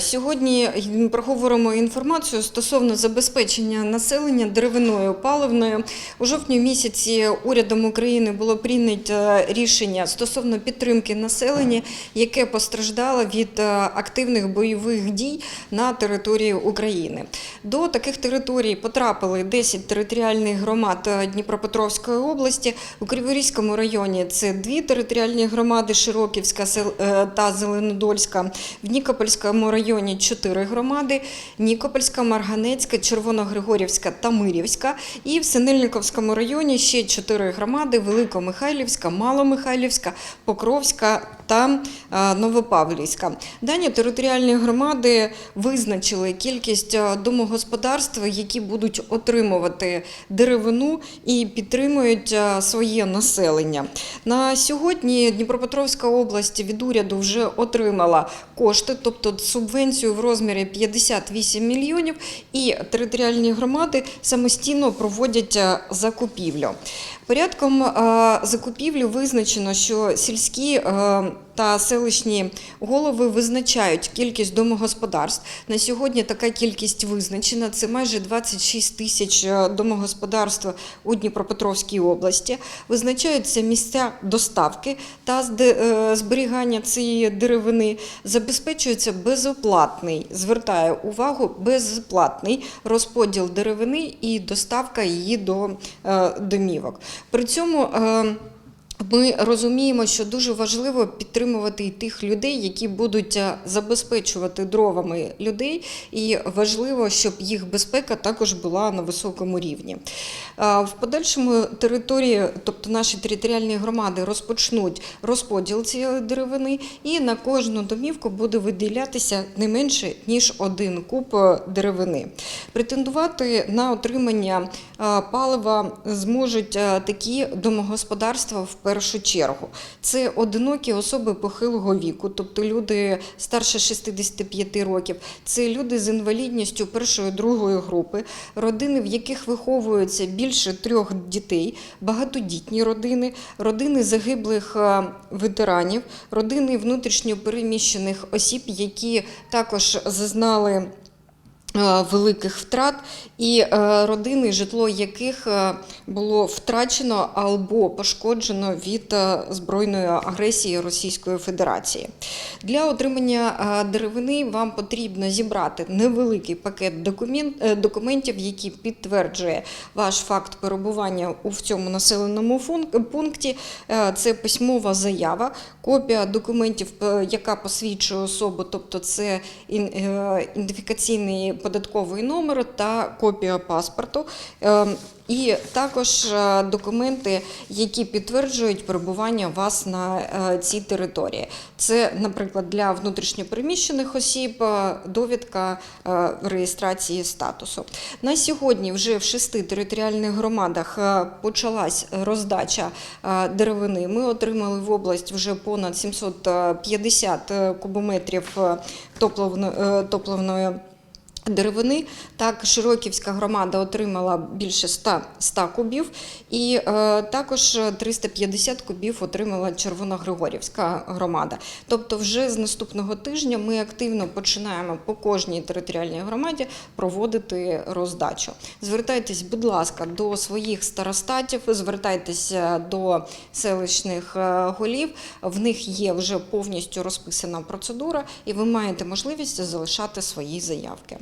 Сьогодні проговоримо інформацію стосовно забезпечення населення деревиною паливною. У жовтні місяці урядом України було прийнято рішення стосовно підтримки населення, яке постраждало від е, активних бойових дій на території України. До таких територій потрапили 10 територіальних громад е, Дніпропетровської області. У Криворізькому районі це дві територіальні громади Широківська е, та Зеленодольська. В Нікопольському районі чотири громади: Нікопольська, Марганецька, Червоногригорівська та Мирівська. І в Синельниковському районі ще чотири громади: Великомихайлівська, Маломихайлівська, Покровська та е, Новопавлівська. Дані територіальні громади визначили кількість е, домогосподарств, які будуть отримувати деревину і підтримують е, своє населення. На сьогодні Дніпропетровська область від уряду вже отримала кошти, тобто субвенцію в розмірі 58 мільйонів, і територіальні громади самостійно проводять е, закупівлю. Порядком закупівлю закупівлі визначено, що сільські е, та селищні голови визначають кількість домогосподарств. На сьогодні така кількість визначена. Це майже 26 тисяч е, домогосподарств у Дніпропетровській області. Визначаються місця доставки та е, зберігання цієї деревини. Забезпечується безоплатний, звертаю увагу, безплатний розподіл деревини і доставка її до е, домівок. При цьому ми розуміємо, що дуже важливо підтримувати і тих людей, які будуть е, забезпечувати дровами людей, і важливо, щоб їх безпека також була на високому рівні. Е, В подальшому території, тобто наші територіальні громади, розпочнуть розподіл цієї деревини, і на кожну домівку буде виділятися не менше ніж один куб е, деревини. Претендувати на отримання палива зможуть такі домогосподарства в першу чергу. Це одинокі особи похилого віку, тобто люди старше 65 років, це люди з інвалідністю першої другої групи, родини, в яких виховується більше трьох дітей, багатодітні родини, родини загиблих е, ветеранів, родини внутрішньо переміщених осіб, які також зазнали великих втрат, і е, родини, житло яких е, було втрачено або пошкоджено від е, збройної агресії Російської Федерації. Для отримання е, деревини вам потрібно зібрати невеликий пакет е, документів, які підтверджує ваш факт перебування у цьому населеному пункті. Е, Це письмова заява, копія документів, е, яка посвідчує особу, тобто це е, ідентифікаційний податковий номер та копія паспорту. Е, І також е, документи, які підтверджують перебування вас на е, цій території. Це, наприклад, для внутрішньопереміщених осіб е, довідка реєстрації статусу. На сьогодні вже в шести територіальних громадах почалась роздача деревини. Ми отримали в область вже понад 750 е, кубометрів топливно- топливної. Деревини так Широківська громада отримала більше 100, 100 кубів, і е, також 350 кубів отримала Червоногригорівська громада. Тобто, вже з наступного тижня ми активно починаємо по кожній територіальній громаді проводити роздачу. Звертайтесь, будь ласка, до своїх старостатів, звертайтеся до селищних е, голів. В них є вже повністю розписана процедура, і ви маєте можливість залишати свої заявки.